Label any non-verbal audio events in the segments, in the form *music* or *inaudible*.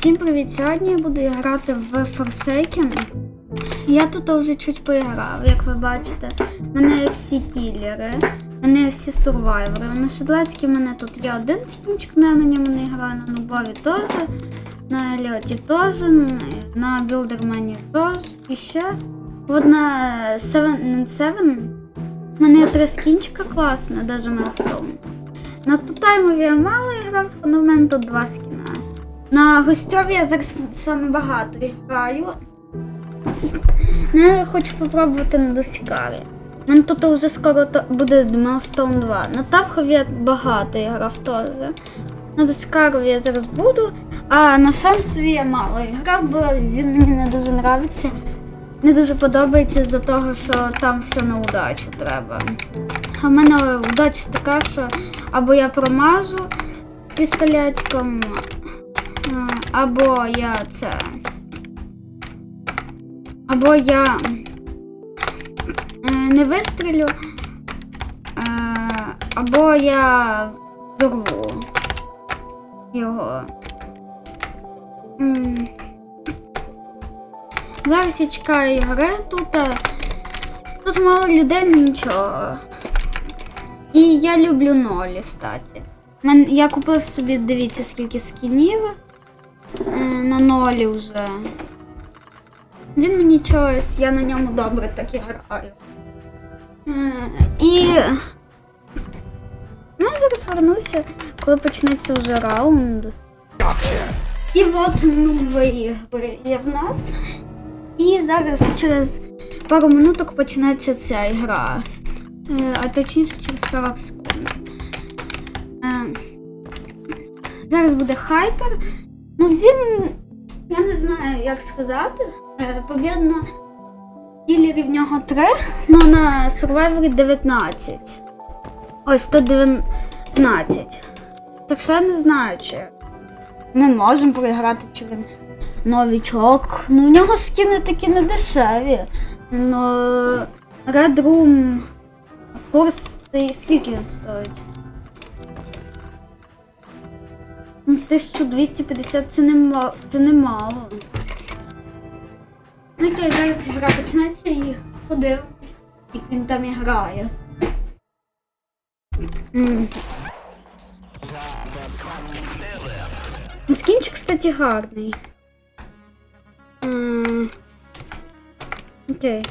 Всім привіт! Сьогодні я буду грати в Forsaken. Я тут вже чуть поіграв, як ви бачите. У мене всі кілери, у мене всі сурвайвери. На Шедлецькій в мене тут є один спінчик, але я на ньому не граю, на Нубові теж, на Льоті теж, на Білдермені теж. І ще от на 7 7 у мене є три скінчика класне, навіть Мелстоун. На Тутаймові я мало грав, але в мене тут два скіна. На гостьові я зараз саме багато граю. Ну, я хочу попробувати на Доскарі. У мене тут вже скоро буде Milestone 2. На Тапхові я багато я грав теж. На Доскарові я зараз буду, а на шансові я мало грав, бо він мені не дуже подобається. Не дуже подобається з-за того, що там все на удачу треба. А в мене удача така, що або я промажу пістолетиком, а, або я це. Або я е, не вистрілю, е, або я взорву його. Зараз я чекаю гри тут. е, Тут мало людей, ну нічого. І я люблю нолі, статі. Я купив собі, дивіться, скільки скінів на нолі вже. Він мені чогось, я на ньому добре так і граю. Е, і. Ну, я зараз вернуся, коли почнеться вже раунд. І от нові ігри є в нас. І зараз через пару минуток почнеться ця гра. Е, а точніше через 40 секунд. Е, зараз буде хайпер. Ну він. Я не знаю, як сказати. Е, Побєдна в нього 3, ну на Survivor 19. Ось 119. Так що я не знаю, чи ми можемо програти, чи він новічок. Ну, у нього скіни такі не дешеві. Ну, Red Room курс, скільки він стоїть? 1250 це нема, це немало. Ну окей, зараз гра почнеться і подивимось, як він там і грає. Ну, скінчик, кстати, гарний. Окей.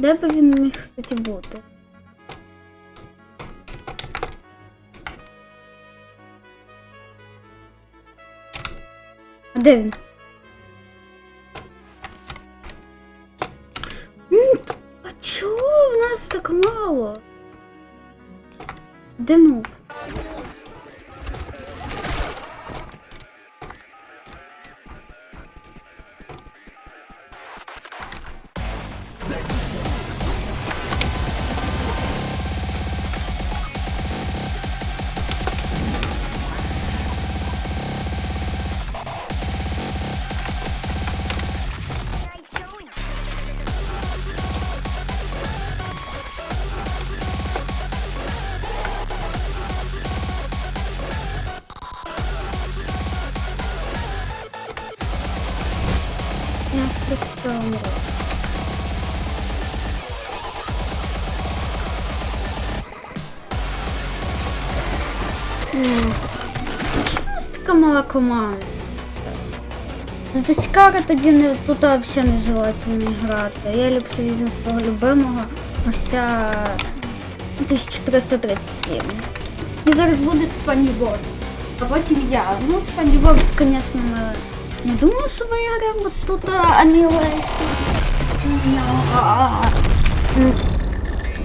Де би він міг, кстати, бути? А де він? А чого в нас так мало? Де нуб? Я просто умру. Ні. Чому у нас така мала команда? З Доскара тоді не, тут взагалі не желательно грати. Я ліпше візьму свого любимого гостя 1437. І зараз буде Спанч А потім я. Ну, Спанч Боб, звісно, ми не думаю, що виграємо тут Annihilation. Ну,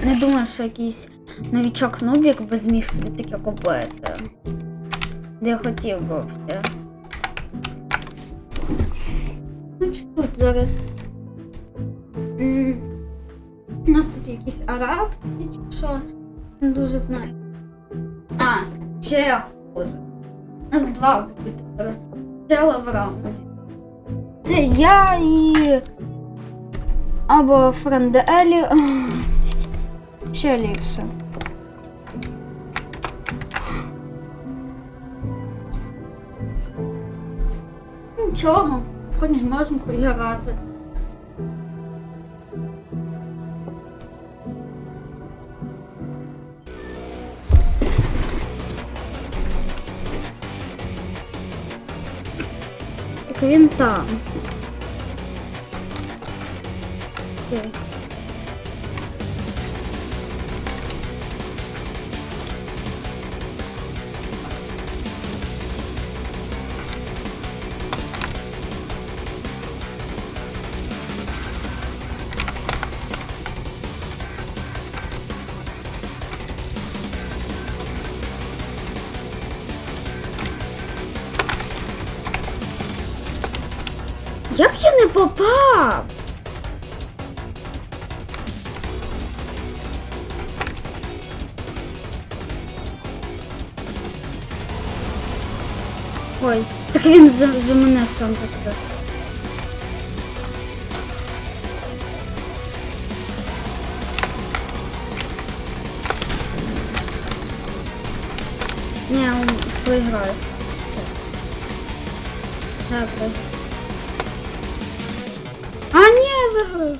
Не думаю, що якийсь новічок Нубік би зміг собі таке купити. Де я хотів би взагалі. Ну, тут зараз. У нас тут якийсь араб, чи що не дуже знаю. А, ще хуже. У нас два буде взяла в раунді. Це я і або Франделі. Ще ліпше. Нічого, хоч зможемо грати. Він там. Окей. Як я не попав? Ой, так він вже мене сам закрив. Не, он проиграю. Все. Да, виграю.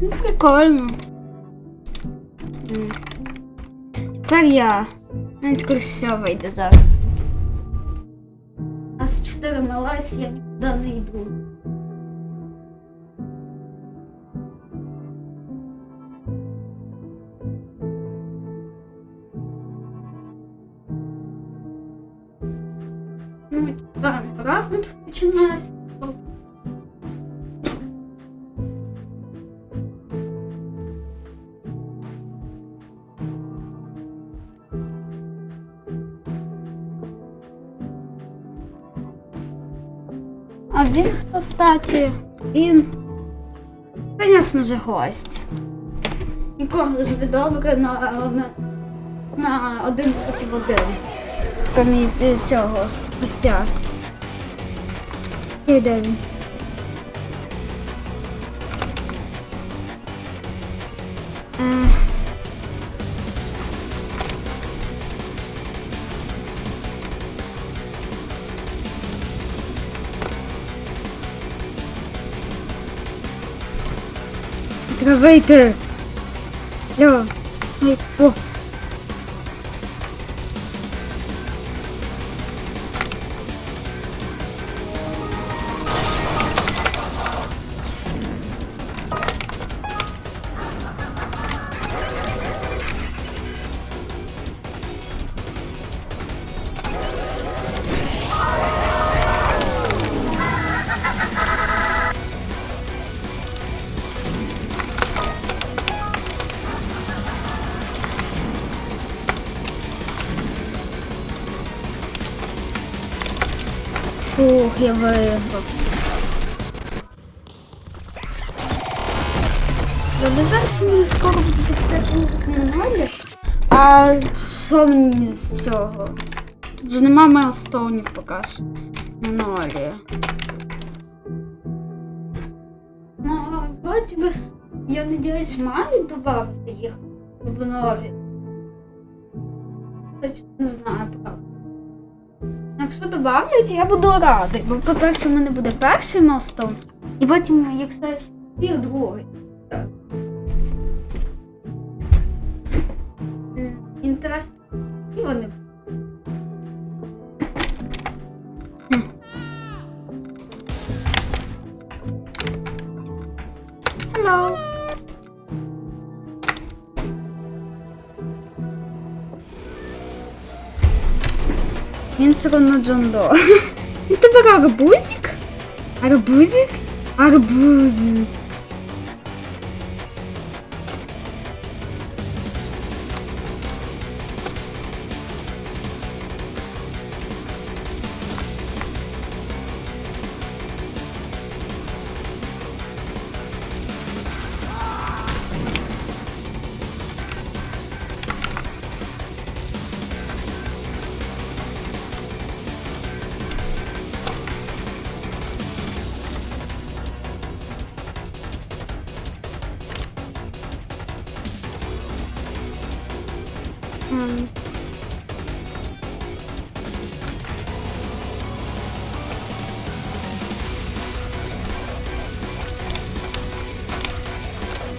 Ну, прикольно. так я. Навіть скоріше все вийде зараз. У нас 4 мелась, я нікуди не йду. Починався. А він хто статі? Він, звісно ж, гость. Нікого ж не добре на, на, один проти один. Крім е, цього гостя. І де він? Е, Треба вийти. Льо. Ой, о. Фух, я виграв. Я зараз мені скоро буде це нолі. А що мені з цього? Тут же нема майлстоунів поки що. Нолі. Ну, вроді би, я надіюсь, мають додати їх в нові. Точно не знаю, правда. Якщо добавлять, я буду радий. Бо, по-перше, в мене буде перший мелстоун, і потім, якщо я другий. Інтересно. І вони. Hello. Він все одно Джон До. Ну *laughs* тебе арбузик? Арбузик?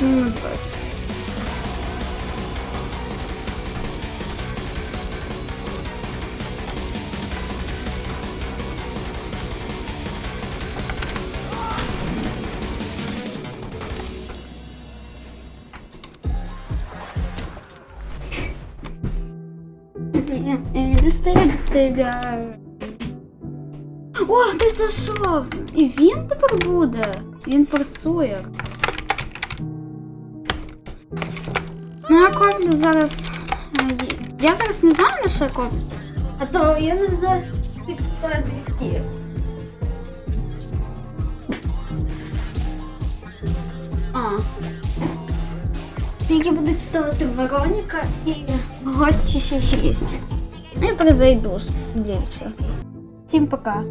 Ну, просто. Не. О, хтось зайшов! І він тепер буде. Він пресує. Ну, я зараз. е, Я зараз не знаю, на що я коплю. А то я не знаю, скільки стоїть ліфтів. А. Тільки будуть стояти Вероніка і гості ще шість. Я перезайду більше. Всім пока.